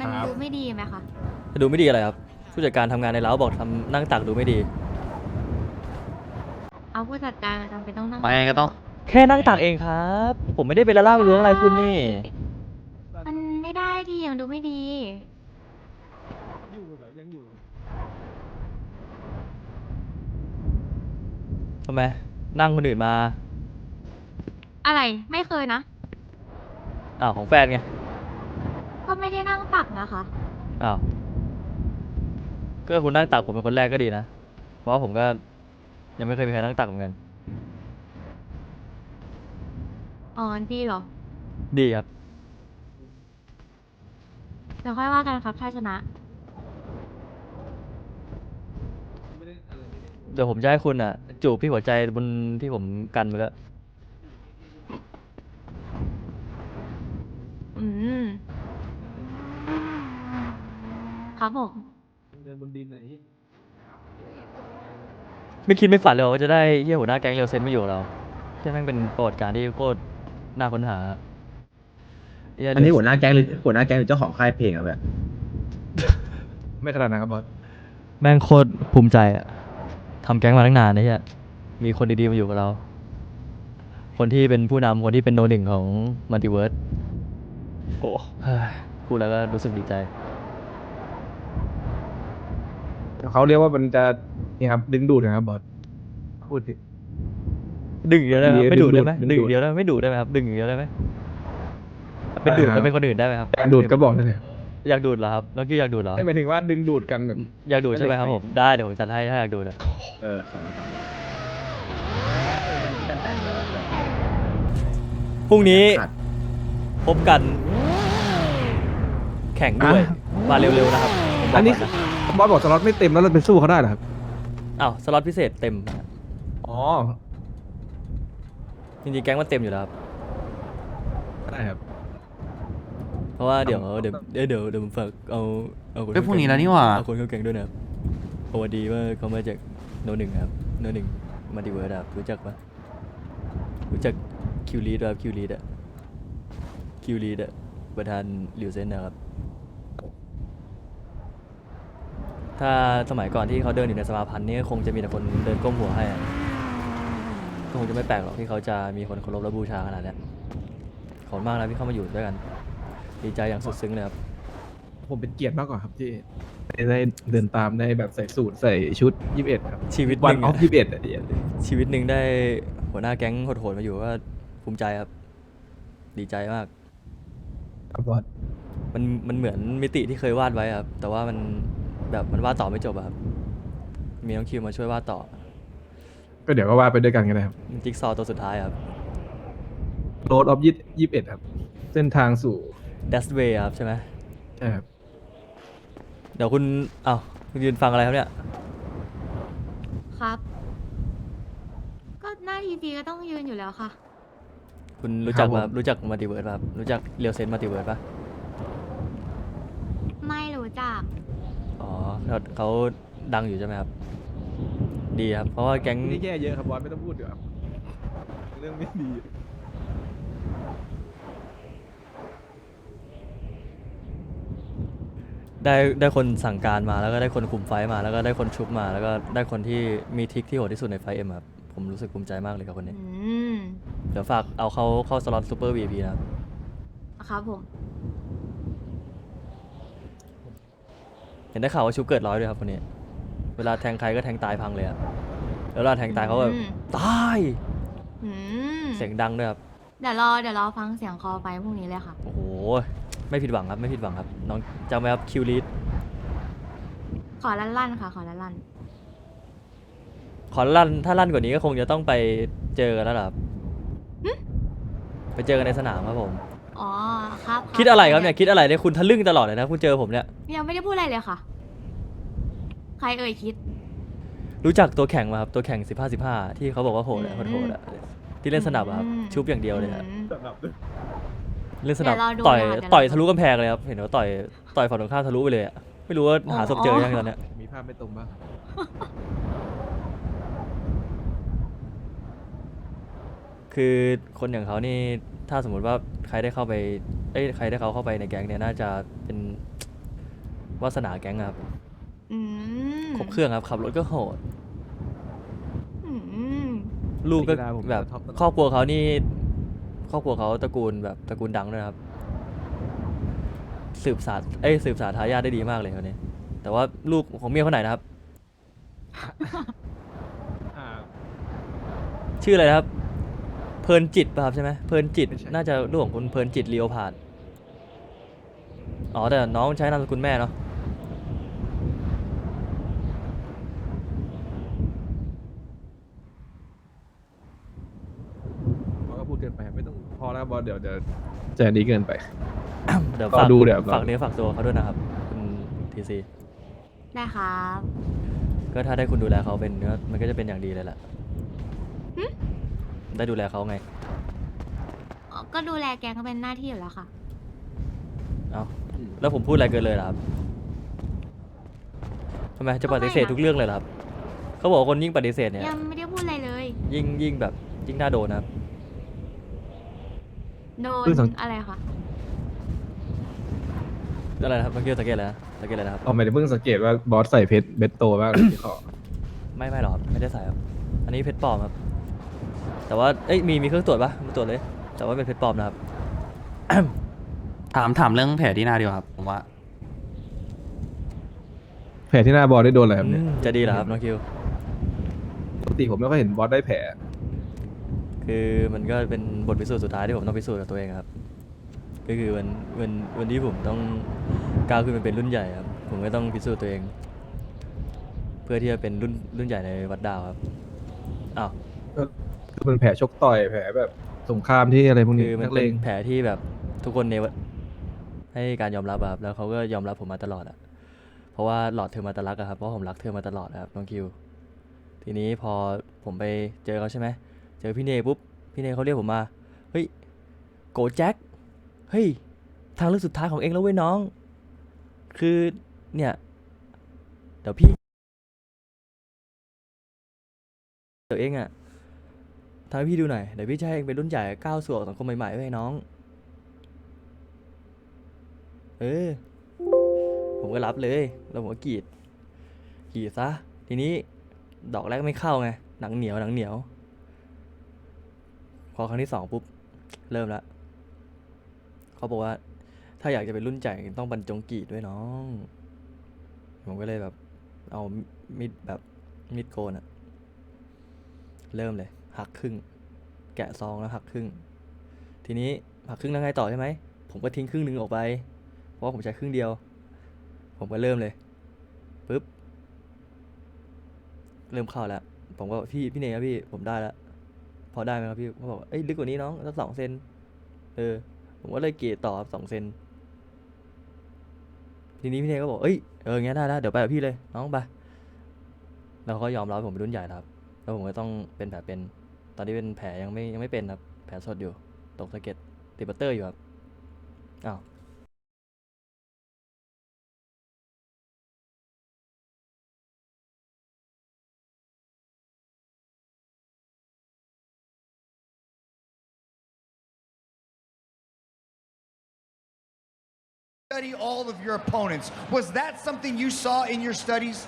มันครับ ดูไม่ดีไหมคะจะดูไม่ดีอะไรครับ ผู้จัดการทำงานในเล้าบอกทำนั่งตักดูไม่ดี เอาผู้จัดการจำเป็นต้องนั่งไม่ก็ต้อง แค่นั่งตักเองครับ ผมไม่ได้เป็นละล่าเรื่องอะไรคุณนี่ มันไม่ได้ดียังดูไม่ดีอยู่แบบยังอยู่ทำไม นั่งคนอื่นมา อะไรไม่เคยนะ อ้าวของแฟนไง ก็ไม่ได้นั่งตักนะคะ อ้าวก็คุณนั่งตักผมเป็นคนแรกก็ดีนะ เพราะว่าผมก็ยังไม่เคยมีใครนั่งตักเหมือนกัน อ๋อดีเหรอ ดีครับ เดี๋ยวค่อยว่ากันครับถ้าชนะ เดี๋ยวผมจะให้คุณอะ จูบพี่หัวใจบนที่ผมกันไปแล้ว อืม ครับผม เดินบนดินไหน ไม่คิดไม่ฝันเลยว่าจะได้เยี่ยหัวหน้าแก๊งเรียวเซนมาอยู่กับเราที่แม่งเป็นประวัติการณ์ที่โคตรน่าค้นหาเหี้ยอันนี้หัวหน้าแก๊งหรือหัวหน้าแก๊งหรือเจ้าของค่ายเพลงอะแบบไม่ขนาดนั้นครับบอสแม่งโคตรภูมิใจอะทำแก๊งมาตั้งนานนะเฮียมีคนดีๆมาอยู่กับเรา คนที่เป็นผู้นำคนที่เป็นโนหนึ่งของมัลติเวิร์สโอ้พูดแล้วก็รู้สึกดีใจ เขาเรียกว่ามันจะนี่ครับดึงดูดนะครับบอสพูดสิ ดึงอย่างเดียวได้ไหมครับดึงไม่ดูดได้ไหมดึดึงงดูอดย่างเดียวได้ไหมไม่ดูดได้ไหมครับดึงอย่างเดียวได้ไหมเป็นดูดได้ครับแล้วเป็นคนอื่นได้ไหมครับอยากดูดก็บอกเลยเนี่ยอยากดูดเหรอครับน้องกี้อยากดูดเหรอไม่หมายถึงว่าดึงดูดกันแบบ อยากดูดใช่ไหมครับไม่ผมได้เดี๋ยวผมจัดให้ถ้าอยากดูดอะเออพรุ่งนี้ขาดพบกัน แข่งด้วยมาเร็วๆนะครับผมบกอันนี้ก่ะ บอสบอกสล็อตไม่เต็มแล้วเราไปสู้เขาได้เหรอครับ อ้าวสล็อตพิเศษเต็มอ๋อ จริงๆแก๊งมันเต็มอยู่แล้วครับ ได้ครับ เพราะว่าเดี๋ยวเดี๋ยวเดี๋ยวเดี๋ยวเดี๋ยวผมฝากเอาเอาคนเฮ้ยพรุ่งนี้แล้วนี่หว่า เอาคนเข้าแก๊งด้วยนะครับเพราะว่าดีว่าเขามาจากโนหนึ่งครับโนหนึ่งมาดิเวิร์ดครับรู้จักปะรู้จักคิวรีดครับคิวรีดอะคิวรีดอะประธานหลิวเซนนะครับ ถ้าสมัยก่อนที่เขาเดินอยู่ในสมาพันธ์นี่คงจะมีแต่คนเดินก้มหัวให้อะก็คงจะไม่แปลกหรอกที่เขาจะมีคนเคารพและบูชาขนาดเนี้ยขอบคุณมากนะที่เข้ามาอยู่ด้วยกัน ดีใจอย่างสุดซึ้งเลยครับ ผมเป็นเกียรติมากกว่าครับที่ได้ได้เดินตามได้แบบใส่สูทใส่ชุดยี่สิบเอ็ดครับชีวิตหวันนึ่งอออะฟยี่สิบเอ็ดอะชีวิตหนึ่งได้หัวหน้าแก๊งโหดๆมาอยู่ก็ภูมิใจครับ ดีใจมาก ครับบอสมันมันเหมือนมิติที่เคยวาดไว้ครับ แต่ว่ามัน แบบมันวาดต่อไม่จบอะครับ มีน้องคิวมาช่วยวาดต่อก็เดี๋ยวก็ว่าไปด้วยกันกันนะครับจิ๊กซอว์ตัวสุดท้ายครับ โรดออฟยี่สิบเอ็ดครับ เส้นทางสู่ That's way ครับใช่ไหม ใช่ครับ เดี๋ยวคุณอ้าวคุณยืนฟังอะไรครับเนี่ย ครับ ก็หน้าทีดีก็ต้องยืนอยู่แล้วค่ะ คุณรู้จักปะรู้จักมัลติเวิร์สป่ะครับรู้จักเรียวเซนมัลติเวิร์สป่ะ ไม่รู้จัก อ๋อ เขาเขาดังอยู่ใช่ไหมครับ ดีครับ เพราะว่าแก๊งไม่ได้แย่เยอะครับบอสไม่ต้องพูดเดี๋ยวาเรื่องไม่ดีได้ได้คนสั่งการมาแล้วก็ได้คนคุมไฟท์มา แล้วก็ได้คนชุบมา แล้วก็ได้คนที่มีทริกที่โหดที่สุดในไฟเอ็มครับผมรู้สึกภูมิใจมากเลยกับคนนี้ อืมเดี๋ยวฝากเอาเขาเข้าสล็อตซูเปอร์วีพีนะครับ ครับผม เห็นได้ข่าวว่าชุบเกิดร้อยด้วยครับคนนี้ เวลาแทงใครก็แทงตายพังเลยอะแล้วเวลาแทงตายเขาแบบอืม ตายอืมเสียงดังด้วยครับ เดี๋ยวรอเดี๋ยวรอฟังเสียงคอไปพรุ่งนี้เลยค่ะ โอ้โห ไม่ผิดหวังครับไม่ผิดหวังครับ น้องจำไว้ครับคิวลีดขอลั่นๆค่ะ ขอลั่นขอลั่นถ้าลั่นกว่านี้ก็คงจะต้องไปเจอกันแล้วล่ะครับไปเจอกันในสนามครับผม ๆอ๋อครับคิดอะไรครับเนี่ยคิดอะไรเนี่ยคุณทะลึ่งตลอดเลยนะคุณเจอผมเนี่ยยังไม่ได้พูดอะไรเลยค่ะ ใครเอ่ยคิด รู้จักตัวแข่งมาครับตัวแข่ง 15 15 ที่เขาบอกว่าโหดอะอืมโหดๆอะที่เล่นสนับอะครับอืม ชุบอย่างเดียวเลยอะอืมเล่นสนับเดี๋ยวเราดูต่อยนะคะเดี๋ยวเราต่อยทะลุกำแพงเลยครับเห็นว่าต่อยต่อยฝั่งตรงข้ามทะลุไปเลยอะไม่รู้ว่าหาศพเจอยังตอนเนี้ยมีภาพไม่ตรงบ้างคือคนอย่างเขานี่ถ้าสมมติว่าใครได้เข้าไปเอ้ยใครได้เขาเข้าไปในแก๊งเนี่ยน่าจะเป็น วาสนาแก๊งอะครับ อืมครบเครื่องครับขับรถก็โหด อืมลูกก็กีฬาผมแบบท็อปตลอดครอบครัวเขานี่ ครอบครัวเขาตระกูลแบบตระกูลดังด้วยครับ สืบสารเอ้ยสืบสารทายาทได้ดีมากเลยคนนี้แต่ว่าลูกของเมียคนไหนนะครับ อ่า ชื่ออะไรนะครับ เพลินจิตป่ะครับใช่ไหมเพลินจิต ไม่ใช่ น่าจะลูกของคุณเพลินจิตเลียวผาดอ๋อแต่น้องใช้นามสกุลแม่เนาะ บอสก็พูดเกินไปไม่ต้องพอแล้วบอส เดี๋ยวจะจะอันนี้เกินไป เดี๋ยวรอฝากดูเดี๋ยวฝากเนื้อฝากตัวเขาด้วยนะครับคุณทีซีได้ครับก็ถ้าได้คุณดูแลเขาเป็นก็มันก็จะเป็นอย่างดีเลยแหละหึได้ดูแลเขาไง อ๋อก็ดูแลแกงก็เป็นหน้าที่อยู่แล้วค่ะ เอาแล้วผมพูดอะไรเกินเลยเหรอครับทำไมจะปฏิเสธก็ไม่นะทุกเรื่องเลยเหรอครับเขาบอกว่าคนยิ่งปฏิเสธเนี่ย ยังไม่ได้พูดอะไรเลย ยิ่งยิ่งแบบยิ่งน่าโดนนะครับ โดนเพิ่งสัง อะไรคะอะไรนะครับเมื่อกี้สังเกตอะไรนะสังเกตอะไรนะครับ เอาไม่ได้เพิ่งสังเกตว่าบอสใส่เพชรเบสโตบ้าง ที่คอไม่ไม่หรอกครับไม่ได้ใส่ครับ อันนี้เพชรปลอมครับ แต่ว่าเอ้ยมีมีเครื่องตรวจปะมาตรวจเลย แต่ว่าเป็นเพชรปลอมนะครับ ถามถามเรื่องแผลที่หน้าดีกว่าครับผมว่า แผลที่หน้าบอสได้โดนอะไรครับเนี่ยอืมจะดีเหรอครับน้องคิวปกติผมไม่ค่อยเห็นบอสได้แผล คือมันก็เป็นบทพิสูจน์สุดท้ายที่ผมต้องพิสูจน์กับตัวเองครับ ก็คือวันวันวันที่ผมต้องก้าวขึ้นมาเป็นรุ่นใหญ่ครับ ผมก็ต้องพิสูจน์ตัวเอง เพื่อที่จะเป็นรุ่นรุ่นใหญ่ในวัดดาวครับอ้าวคือเป็นแผลชกต่อยแผลแบบสงครามที่อะไรพวกนี้คือมันนักเลเป็นงแผลที่แบบทุกคนในวัดให้การยอมรับอะครับแล้วเขาก็ยอมรับผมมาตลอดอะเพราะว่าหลอดเธอมาตะลักอะครับเพราะผมรักเธอมาตลอดนะครับน้องคิว ทีนี้พอผมไปเจอเขาใช่ไหม เจอพี่เนปุ๊บ พี่เนเขาเรียกผมมา เฮ้ย โกแจ็ค เฮ้ย ทางเลือกสุดท้ายของเองแล้วเว้ยน้อง คือ เนี่ย เดี๋ยวพี่ เดี๋ยวเองอะทำให้พี่ดูหน่อย เดี๋ยวพี่จะให้เองเป็นรุ่นใหญ่ก้าวสู่สังคมใหม่ๆไว้ยน้อง เออ ผมก็รับเลย แล้วผมก็กรีดกรีดซะ ทีนี้ ดอกแรกไม่เข้าไง หนังเหนียว หนังเหนียว พอครั้งที่สองปุ๊บ เริ่มละเขาบอกว่า ถ้าอยากจะเป็นรุ่นใหญ่ต้องบรรจงกีดด้วยน้อง ผมก็เลยแบบ เอามีดแบบมีดโกนอะเริ่มเลย หักครึ่ง แกะซองแล้วหักครึ่ง ทีนี้หักครึ่งแล้วไงต่อใช่ไหมผมก็ทิ้งครึ่งหนึ่งออกไป เพราะผมใช้ครึ่งเดียว ผมก็เริ่มเลยปุ๊บ เริ่มเข้าแล้ว ผมก็พี่พี่เนยครับพี่ผมได้แล้ว อได้ไหมครับพี่เขาบอกเอ้ยลึกกว่านี้น้องสักสองเซนเออ ผมก็เลยเกรดต่อสองเซนทีนี้พี่เนยก็บอกเอ้ยเอองั้ได้แล้วเดี๋ยวไปกับพี่เลยน้องไปแล้วเขาก็ยอมรับผมเป็นรุ่นใหญ่ครับ แล้วผมก็ต้องเป็นแผลเป็น ตอนนี้เป็นแผลยังไม่ยังไม่เป็นครับ แผลสดอยู่ ตกสะเก็ดติดบัตเตอร์อยู่ครับ อ้าว study all of your opponents. Was that something you saw in your studies?